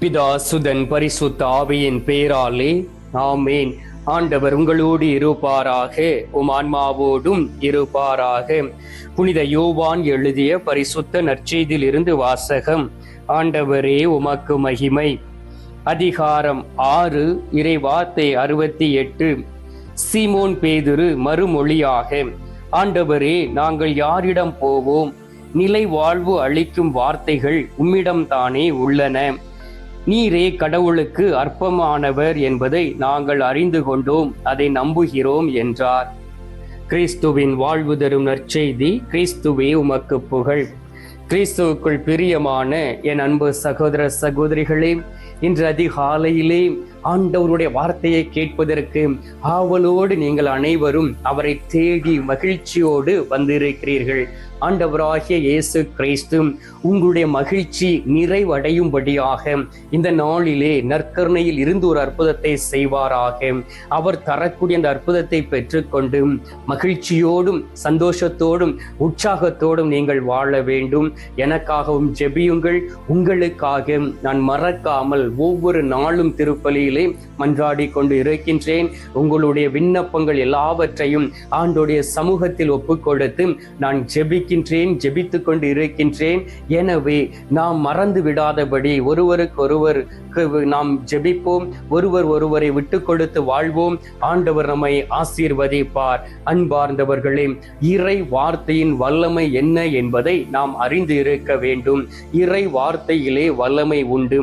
பிதா சுதன் பரிசுத்த ஆவியின் பேராலே ஆமேன். ஆண்டவர் உங்களோடு இருப்பாராக உம் ஆன்மாவோடும் இருப்பாராக. புனித யோவான் எழுதிய பரிசுத்த நற்செய்தியிலிருந்து வாசகம் ஆண்டவரே உமக்கு மகிமை. அதிகாரம் ஆறு இறைவார்த்தை அறுபத்தி எட்டு. சீமோன் பேதுரு மறுமொழியாக ஆண்டவரே நாங்கள் யாரிடம் போவோம்? நிலை வாழ்வு அளிக்கும் வார்த்தைகள் உம்மிடம்தானே உள்ளன. நீரே கடவுளுக்கு அற்பமானவர் என்பதை நாங்கள் அறிந்து கொண்டோம் அதை நம்புகிறோம் என்றார். கிறிஸ்துவின் வாழ்வு தரும் நற்செய்தி கிறிஸ்துவே உமக்கு புகழ். கிறிஸ்துவுக்குள் பிரியமான என் அன்பு சகோதர சகோதரிகளே இன்று அதிகாலையிலே ஆண்டவருடைய வார்த்தையை கேட்பதற்கு ஆவலோடு நீங்கள் அனைவரும் அவரை தேடி மகிழ்ச்சியோடு வந்திருக்கிறீர்கள். ஆண்டவராகிய இயேசு கிறிஸ்து உங்களுடைய மகிழ்ச்சி நிறைவடையும்படியாக இந்த நாளிலே நற்கருணையில் இருந்து ஒரு அற்புதத்தை செய்வாராக. அவர் தரக்கூடிய அந்த அற்புதத்தை பெற்றுக்கொண்டு மகிழ்ச்சியோடும் சந்தோஷத்தோடும் உற்சாகத்தோடும் நீங்கள் வாழ வேண்டும். எனக்காகவும் ஜெபியுங்கள். உங்களுக்காக நான் மறக்காமல் ஒவ்வொரு நாளும் திருப்பலியிலே மன்றாடி கொண்டு இருக்கின்றேன். உங்களுடைய விண்ணப்பங்கள் எல்லாவற்றையும் ஆண்டோடைய சமூகத்தில் ஒப்புக்கொடுத்து நான் ஜெபிக்கின்றேன் ஜெபித்து கொண்டு இருக்கின்றேன். எனவே நாம் மறந்து விடாதபடி ஒருவருக்கு ஒருவருக்கு நாம் ஜெபிப்போம். ஒருவர் ஒருவரை விட்டு கொடுத்து வாழ்வோம். ஆண்டவர் நம்மை ஆசீர்வதிப்பார். அன்பார்ந்தவர்களே இறை வார்த்தையின் வல்லமை என்ன என்பதை நாம் அறிந்து இருக்க வேண்டும். இறை வார்த்தையிலே வல்லமை உண்டு.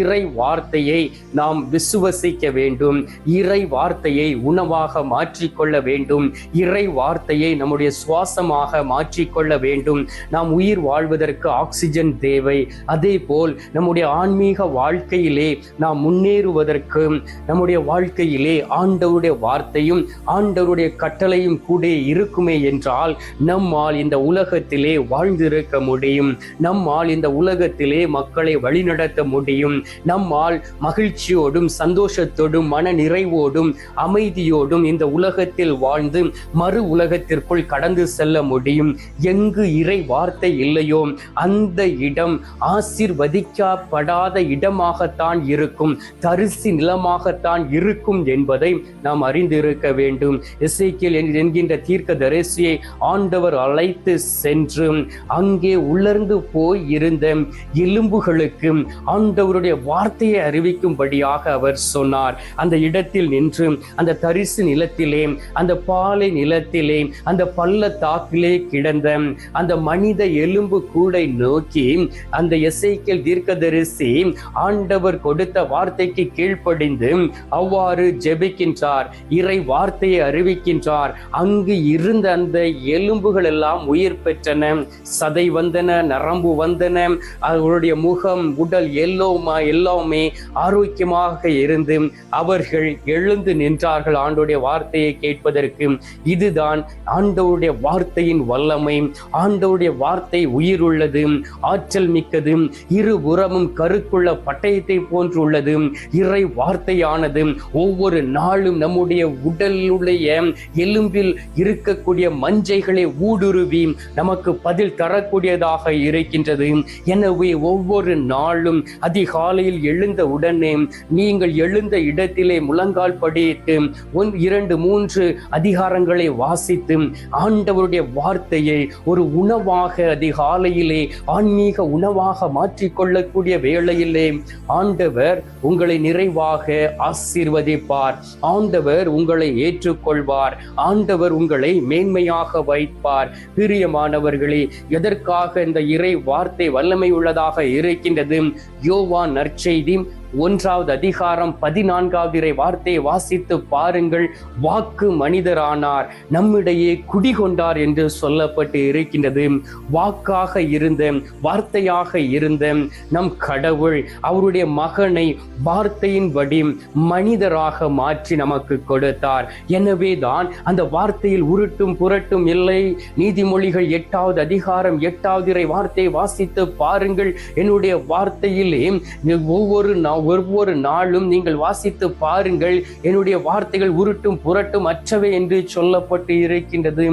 இறை வார்த்தையை நாம் விஸ் விசுவசிக்க வேண்டும். இறை வார்த்தையை உணவாக மாற்றிக்கொள்ள வேண்டும். இறை வார்த்தையை நம்முடைய சுவாசமாக மாற்றிக்கொள்ள வேண்டும். நாம் உயிர் வாழ்வதற்கு ஆக்சிஜன் தேவை. அதே போல் நம்முடைய ஆன்மீக வாழ்க்கையிலே நாம் முன்னேறுவதற்கு நம்முடைய வாழ்க்கையிலே ஆண்டவருடைய வார்த்தையும் ஆண்டவருடைய கட்டளையும் கூட இருக்குமே என்றால் நம்மால் இந்த உலகத்திலே வாழ்ந்திருக்க முடியும். நம்மால் இந்த உலகத்திலே மக்களை வழிநடத்த முடியும். நம்மால் மகிழ்ச்சியோடும் சந்தோஷத்தோடும் மன நிறைவோடும் அமைதியோடும் இந்த உலகத்தில் வாழ்ந்து மறு உலகத்திற்குள் கடந்து செல்ல முடியும். எங்கு இறை வார்த்தை இல்லையோ அந்த இடம் ஆசிர்வதிக்கப்படாத இடமாகத்தான் இருக்கும் தரிசி நிலமாகத்தான் இருக்கும் என்பதை நாம் அறிந்திருக்க வேண்டும். இசைக்கியல் என்கின்ற தீர்க்க தரிசியை ஆண்டவர் அழைத்து சென்று அங்கே உலர்ந்து போய் இருந்த எலும்புகளுக்கு ஆண்டவருடைய வார்த்தையை அறிவிக்கும்படியாக அவர் அவர் சொன்னார். அந்த இடத்தில் நின்று அந்த தரிசு நிலத்திலே அந்த பாலை நிலத்திலே அந்த பள்ளத்தாக்கிலே கிடந்த அந்த மனித எலும்பு கூடை நோக்கி அந்த எசைக்கல் தீர்க்கதரிசி ஆண்டவர் கொடுத்த வார்த்தைக்கு கீழ்ப்படிந்து அவ்வாறு ஜெபிக்கின்றார். இறை வார்த்தையை அறிவிக்கின்றார். அங்கு இருந்த அந்த எலும்புகள் எல்லாம் உயிர் பெற்றன சதை வந்தன நரம்பு வந்தன அவருடைய முகம் உடல் எல்லோமா எல்லாமே ஆரோக்கியமாக இருந்து அவர்கள் எழுந்து நின்றார்கள். ஆண்டோடைய வார்த்தையை கேட்பதற்கு இதுதான் ஆண்டவருடைய வார்த்தையின் வல்லமை. ஆண்டவருடைய வார்த்தை உயிருள்ளது ஆற்றல் மிக்கது இருபுறமும் கருக்குள்ள பட்டயத்தை போன்று உள்ளது இறை வார்த்தையானது. ஒவ்வொரு நாளும் நம்முடைய உடலுடைய எலும்பில் இருக்கக்கூடிய மஞ்சைகளை ஊடுருவி நமக்கு பதில் தரக்கூடியதாக இருக்கின்றது. எனவே ஒவ்வொரு நாளும் அதிகாலையில் எழுந்த உடனே நீங்கள் நீங்கள் எழுந்த இடத்திலே முழங்கால் படித்து ஒன் இரண்டு மூன்று அதிகாரங்களை வாசித்து ஆண்டவருடைய வார்த்தையை ஒரு உணவாக அதிகாலையிலே ஆன்மீக உணவாக மாற்றிக்கொள்ளக்கூடிய வேளையிலே ஆண்டவர் உங்களை நிறைவாக ஆசீர்வதிப்பார். ஆண்டவர் உங்களை ஏற்றுக்கொள்வார். ஆண்டவர் உங்களை மேன்மையாக வைப்பார். பிரியமானவர்களே எதற்காக இந்த இறை வார்த்தை வல்லமை உள்ளதாக இருக்கின்றது? யோவான் நற்செய்தி ஒன்றாவது அதிகாரம் பதினான்காவது இறை வார்த்தையை வாசித்து பாருங்கள். வாக்கு மனிதரானார். நம்மிடையே குடிகொண்டார் என்று சொல்லப்பட்டு இருக்கின்றது. வாக்காக இருந்த வார்த்தையாக இருந்த நம் கடவுள் அவருடைய மகனை வார்த்தையின்படி மனிதராக மாற்றி நமக்கு கொடுத்தார். எனவே தான் அந்த வார்த்தையில் உருட்டும் புரட்டும் இல்லை. நீதிமொழிகள் எட்டாவது அதிகாரம் எட்டாவது இறை வார்த்தையை வாசித்து பாருங்கள். என்னுடைய வார்த்தையிலே ஒவ்வொரு நாள் ஒவ்வொரு நாளும் நீங்கள் வாசித்து பாருங்கள். என்னுடைய வார்த்தைகள் உருட்டும் புரட்டும் அற்றவை என்று சொல்லப்பட்டு இருக்கின்றது.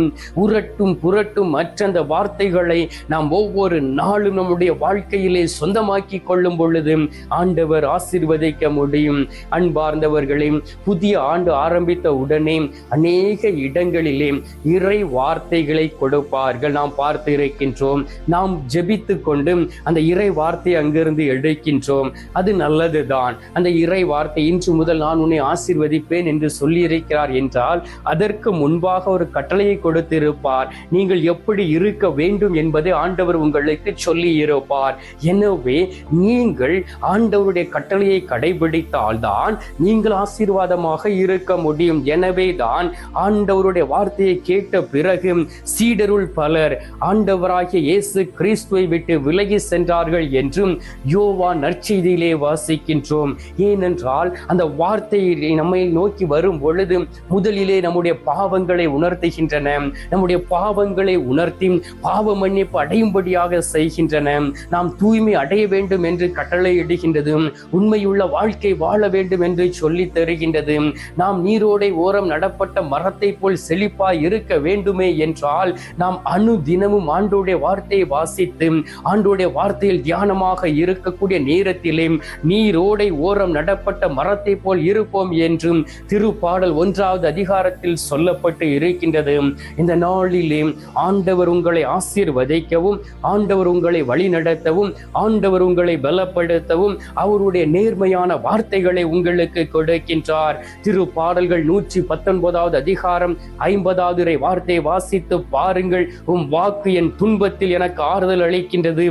உரட்டும் புரட்டும் மற்ற அந்த வார்த்தைகளை நாம் ஒவ்வொரு நாளும் நம்முடைய வாழ்க்கையிலே சொந்தமாக்கி கொள்ளும் பொழுது ஆண்டவர் ஆசிர்வதிக்க முடியும். அன்பார்ந்தவர்களே புதிய ஆண்டு ஆரம்பித்த உடனே அநேக இடங்களிலே இறை வார்த்தைகளை கொடுப்பார்கள். நாம் பார்த்து இருக்கின்றோம். நாம் ஜெபித்து கொண்டு அந்த இறை வார்த்தையை அங்கிருந்து எடுக்கின்றோம். அது நல்லது உள்ளதுதான் அந்த இறை வார்த்தை இன்று முதல் நான் உன்னை ஆசிர்வதிப்பேன் என்று சொல்லியிருக்கிறார் என்றால் அதற்கு முன்பாக ஒரு கட்டளையை கொடுத்திருப்பார். நீங்கள் எப்படி இருக்க வேண்டும் என்பதை ஆண்டவர் உங்களுக்கு சொல்லி இருப்பார் எனவே நீங்கள் ஆண்டவருடைய கட்டளையை கடைபிடித்தால்தான் நீங்கள் ஆசீர்வாதமாக இருக்க முடியும். எனவே தான் ஆண்டவருடைய வார்த்தையை கேட்ட பிறகு சீடருள் பலர் ஆண்டவராகிய இயேசு கிறிஸ்துவை விட்டு விலகி சென்றார்கள் என்றும் யோவா நற்செய்தியிலே வாசிக்க இருக்கின்றோம். ஏனென்றால் அந்த வார்த்தை நம்மை நோக்கி வரும் பொழுது முதலிலே நம்முடைய பாவங்களை உணர்த்துகின்றன. நம்முடைய பாவங்களை உணர்த்தி பாவ மன்னிப்பு அடையும்படியாக செய்கின்றன. நாம் தூய்மை அடைய வேண்டும் என்று கட்டளை இடுகின்றது உண்மையுள்ள வாழ்க்கை வாழ வேண்டும் என்று சொல்லி தருகின்றது. நாம் நீரோடை ஓரம் நடப்பட்ட மரத்தை போல் செழிப்பாய் இருக்க வேண்டுமே என்றால் நாம் அணு தினமும் ஆண்டோடைய வார்த்தையை வாசித்து ஆண்டோடைய வார்த்தையில் தியானமாக இருக்கக்கூடிய நேரத்திலே நீர் ரோடை ஓரம் நடப்பட்ட மரத்தை போல் இருப்போம் என்றும் திருப்பாடல் ஒன்றாவது அதிகாரத்தில் சொல்லப்பட்டு இருக்கின்றது. இந்த நாளிலே ஆண்டவர் உங்களை ஆசீர்வதிக்கவும் ஆண்டவர் உங்களை வழிநடத்தவும் ஆண்டவர் உங்களை பலப்படுத்தவும் அவருடைய நேர்மையான வார்த்தைகளை உங்களுக்கு கொடுக்கின்றார். திருப்பாடல்கள் நூற்றி பத்தொன்பதாவது அதிகாரம் ஐம்பதாவது வார்த்தை வாசித்து பாருங்கள். உம் வாக்கு என் துன்பத்தில் எனக்கு ஆறுதல் அளிக்கின்றது.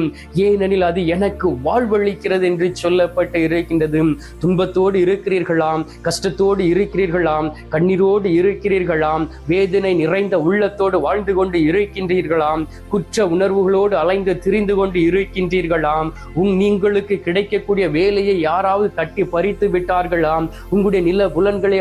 ஏனெனில் அது எனக்கு வாழ்வளிக்கிறது என்று சொல்லப்பட்டு இருக்கின்றது. துன்பத்தோடு இருக்கிறீர்களாம் கஷ்டத்தோடு இருக்கிறீர்களாம் கண்ணீரோடு இருக்கிறீர்களாம் வேதனை நிறைந்த உள்ளத்தோடு வாழ்ந்து கொண்டு இருக்கின்றீர்களாம் குற்ற உணர்வுகளோடு அலைந்து திரிந்து கொண்டு இருக்கின்றீர்களாம் உன் நீங்களுக்கு கிடைக்கக்கூடிய வேலையை யாராவது தட்டி பறித்து விட்டார்களாம் உங்களுடைய நில புலன்களை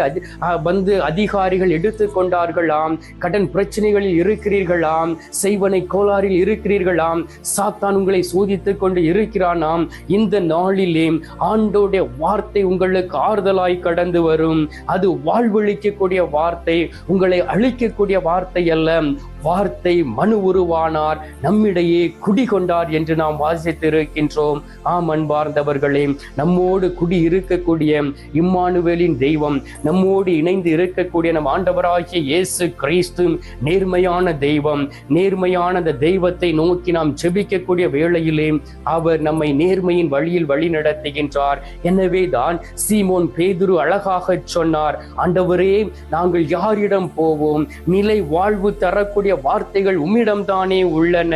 வந்து அதிகாரிகள் எடுத்து கொண்டார்களாம் கடன் பிரச்சனைகளில் இருக்கிறீர்களாம் செய்வனை கோளாறில் இருக்கிறீர்களாம் சாத்தான் உங்களை சோதித்துக் கொண்டு இருக்கிறானாம் இந்த நாளிலே ஆண் ஆண்டோடைய வார்த்தை உங்களுக்கு ஆறுதலாய் கடந்து வரும். அது வாழ்வழிக்கக்கூடிய வார்த்தை உங்களை அழிக்கக்கூடிய வார்த்தை அல்ல. வார்த்தை மனு உருவானார். நம்மிடையே குடிகொண்டார் என்று நாம் வாசித்திருக்கின்றோம். ஆம் அன்பார்ந்தவர்களே நம்மோடு குடி இருக்கக்கூடிய இம்மானுவேலின் தெய்வம் நம்மோடு இணைந்து இருக்கக்கூடிய நம் ஆண்டவராகிய இயேசு கிறிஸ்து நேர்மையான தெய்வம் நேர்மையான அந்த தெய்வத்தை நோக்கி நாம் செபிக்கக்கூடிய வேளையிலே அவர் நம்மை நேர்மையின் வழியில் வழி நடத்துகின்றார். எனவே தான் சீமோன் பேதுரு அழகாக சொன்னார் ஆண்டவரே நாங்கள் யாரிடம் போவோம்? நிலை வாழ்வு தரக்கூடிய வார்த்தைகள் உம்மிடம்தானே உள்ளன.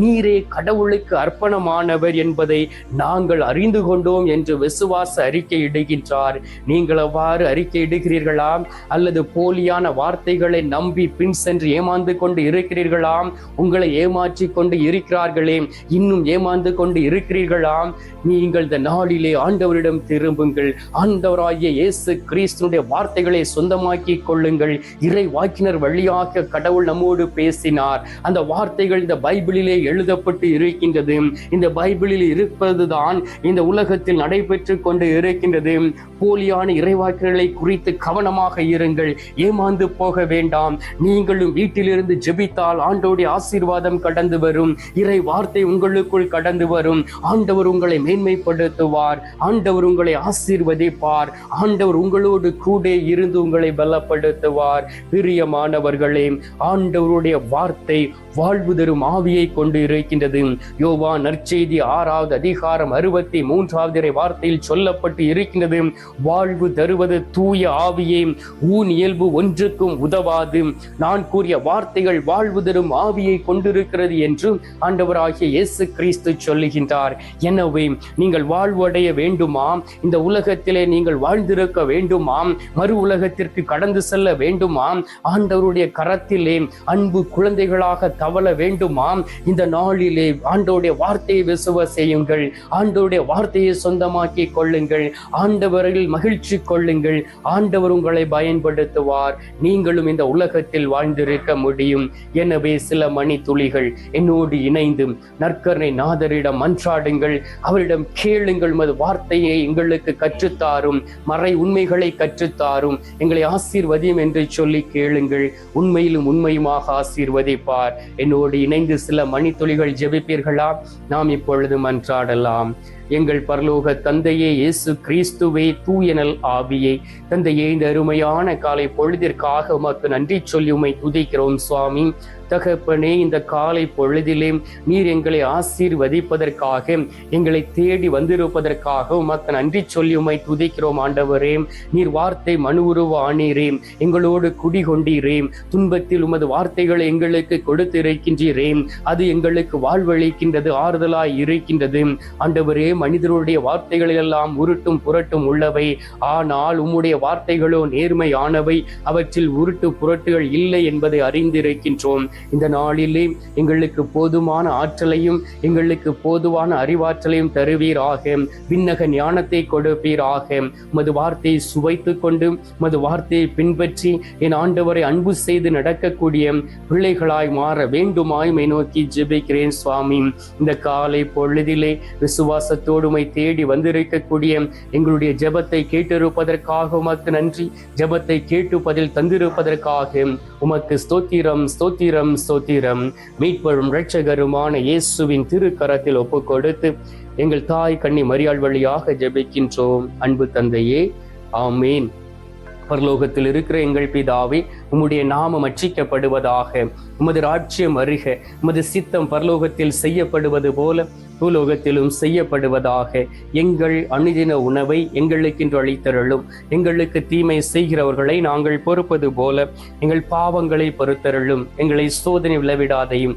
நீரே கடவுளுக்கு அர்ப்பணமானவர் என்பதை நாங்கள் அறிந்து கொண்டோம் என்று விசுவாச அறிக்கை இடுகின்றார் நீங்கள் அவ்வாறு அறிக்கை இடுகிறீர்களாம் அல்லது போலியான வார்த்தைகளை நம்பி பின் சென்று ஏமாந்து கொண்டு இருக்கிறீர்களாம்? உங்களை ஏமாற்றி கொண்டு இருக்கிறார்களே இன்னும் ஏமாந்து கொண்டு இருக்கிறீர்களாம்? நீங்கள் இந்த நாளிலே ஆண்டவரிடம் திரும்புங்கள். ஆண்டவராகிய இயேசு கிறிஸ்தனுடைய வார்த்தைகளை சொந்தமாக்கி கொள்ளுங்கள். இறை வாக்கினர் வழியாக கடவுள் நம்மோடு பேசினார். அந்த வார்த்தைகள் இந்த பைபிளிலே எழுதப்பட்டு இருக்கின்றது. இந்த பைபிளில் இருப்பதுதான் இந்த உலகத்தில் நடைபெற்று கொண்டு இருக்கின்றது. போலியான இறைவாக்கினர்களை குறித்து கவனமாக இருங்கள். ஏமாந்து போக வேண்டாம். நீங்களும் வீட்டிலிருந்து ஜெபித்தால் ஆண்டோடைய ஆசீர்வாதம் கடந்து வரும். இறை வார்த்தை உங்களுக்குள் கடந்து வரும். ஆண்டவர் உங்களை மேன்மைப்படுத்துவார். ஆண்டவர் உங்களை ஆசீர்வதிப்பார். ஆண்டவர் உங்களோடு கூட இருந்து உங்களை பலப்படுத்துவார். பிரியமானவர்களே ஆண்டவருடைய அவருடைய வார்த்தை வாழ்வு தரும் ஆவியை கொண்டு இருக்கின்றது யோவா நற்செய்தி ஆறாவது அதிகாரம் அறுபத்தி மூன்றாவது வார்த்தையில் சொல்லப்பட்டு இருக்கின்றது. வாழ்வு தருவது தூய ஆவியே ஊன் இயல்பு ஒன்றுக்கும் உதவாது. நான் கூறிய வார்த்தைகள் வாழ்வு தரும் ஆவியை கொண்டிருக்கிறது என்று ஆண்டவராகிய இயேசு கிறிஸ்து சொல்லுகின்றார். எனவே நீங்கள் வாழ்வு அடைய வேண்டுமா? இந்த உலகத்திலே நீங்கள் வாழ்ந்திருக்க வேண்டுமா? மறு உலகத்திற்கு கடந்து செல்ல வேண்டுமா? ஆண்டவருடைய கரத்திலே அன்பு அன்பு குழந்தைகளாக தவள வேண்டுமாம். இந்த நாளிலே ஆண்டோடைய வார்த்தையை விசுவ செய்யுங்கள். ஆண்டோடைய வார்த்தையை சொந்தமாக்கி கொள்ளுங்கள். ஆண்டவரில் மகிழ்ச்சி கொள்ளுங்கள். ஆண்டவர் உங்களை பயன்படுத்துவார். நீங்களும் இந்த உலகத்தில் வாழ்ந்திருக்க முடியும். எனவே சில மணி துளிகள் என்னோடு இணைந்து நற்கரணை நாதரிடம் மன்றாடுங்கள். அவரிடம் கேளுங்கள். மது வார்த்தையை எங்களுக்கு கற்றுத்தாரும். மறை உண்மைகளை கற்றுத்தாரும். எங்களை ஆசீர்வதியும் என்று சொல்லி கேளுங்கள். உண்மையிலும் உண்மையுமாக ஆசீர்வதிப்பார். என்னோடு இணைந்து சில மணித்துளிகள் ஜெபிப்பீர்களா? நாம் இப்பொழுது மன்றாடலாம். எங்கள் பரலோக தந்தையே இயேசு கிறிஸ்துவே தூயனல் ஆவியே. தந்தையே இந்த அருமையான காலை பொழுதிற்காக உமக்கு நன்றி சொல்லி உமை துதிக்கிறோம் சுவாமி. தகப்பனே இந்த காலை பொழுதிலே நீர் எங்களை ஆசீர்வதிப்பதற்காக எங்களை தேடி வந்திருப்பதற்காக உமக்கு நன்றி சொல்லி உமை துதிக்கிறோம் ஆண்டவரே. நீர் வார்த்தை மனு உருவ ஆனீரே எங்களோடு குடிகொண்டீரே. துன்பத்தில் உமது வார்த்தைகளை எங்களுக்கு கொடுத்திருக்கின்றீரே. அது எங்களுக்கு வாழ்வளிக்கின்றது ஆறுதலாய் இருக்கின்றது. ஆண்டவரே மனிதருடைய வார்த்தைகள் எல்லாம் உருட்டும் புரட்டும் உள்ளவை. ஆனால் உம்முடைய வார்த்தைகளோ நேர்மையானவை. அவற்றில் உருட்டு புரட்டுகள் இல்லை என்பதை அறிந்திருக்கின்றோம். இந்த நாளிலே எங்களுக்கு போதுமான ஆற்றலையும் எங்களுக்கு போதுமான அறிவாற்றலையும் தருவீராக. விண்ணக ஞானத்தை கொடுப்பீராக. மது வார்த்தையை சுவைத்து கொண்டு மது வார்த்தையை பின்பற்றி என் ஆண்டவரை அன்பு செய்து நடக்கக்கூடிய பிள்ளைகளாய் மாற வேண்டுமாய் மை நோக்கி ஜெபிக்கிறேன் சுவாமி. இந்த காலை பொழுதிலே விசுவாச உம்மை தேடி வந்திருக்கக்கூடிய எங்களுடைய ஜெபத்தை கேட்டிருப்பதற்காக உமக்கு நன்றி. ஜெபத்தை கேட்டு பதில் தந்திருப்பதற்காக உமக்கு ஸ்தோத்திரம் ஸ்தோத்திரம் ஸ்தோத்திரம். மீட்பரும் இரட்சகருமான இயேசுவின் திருக்கரத்தில் ஒப்பு கொடுத்து எங்கள் தாய் கண்ணி மரியாள் வழியாக ஜெபிக்கின்றோம். அன்பு தந்தையே ஆமீன். பரலோகத்தில் இருக்கிற எங்கள் பிதாவே உம்முடைய நாமம் அச்சிக்கப்படுவதாக உமது ராட்சியம் அருக உமது சித்தம் பரலோகத்தில் செய்யப்படுவது போல பூலோகத்திலும் செய்யப்படுவதாக எங்கள் அணுதின உணவை எங்களுக்கென்று அளித்தருளும். எங்களுக்கு தீமை செய்கிறவர்களை நாங்கள் பொறுப்பது போல எங்கள் பாவங்களை பொறுத்தருளும். எங்களை சோதனை விளவிடாதையும்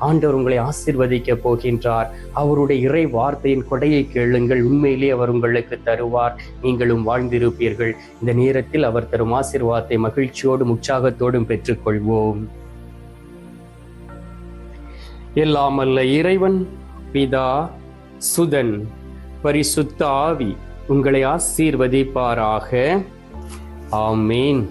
ஆண்டவர் உங்களை ஆசிர்வதிக்க போகின்றார். அவருடைய இறை வார்த்தையின் கொடையை கேளுங்கள். உண்மையிலே அவர் உங்களுக்கு தருவார். நீங்களும் வாழ்ந்திருப்பீர்கள். இந்த நேரத்தில் அவர் தரும் ஆசிர்வாதத்தை மகிழ்ச்சியோடும் உற்சாகத்தோடும் பெற்றுக்கொள்வோம். எல்லாமல்ல இறைவன் பிதா சுதன் பரிசுத்த ஆவி உங்களை ஆசீர்வதிப்பாராக. ஆமீன்.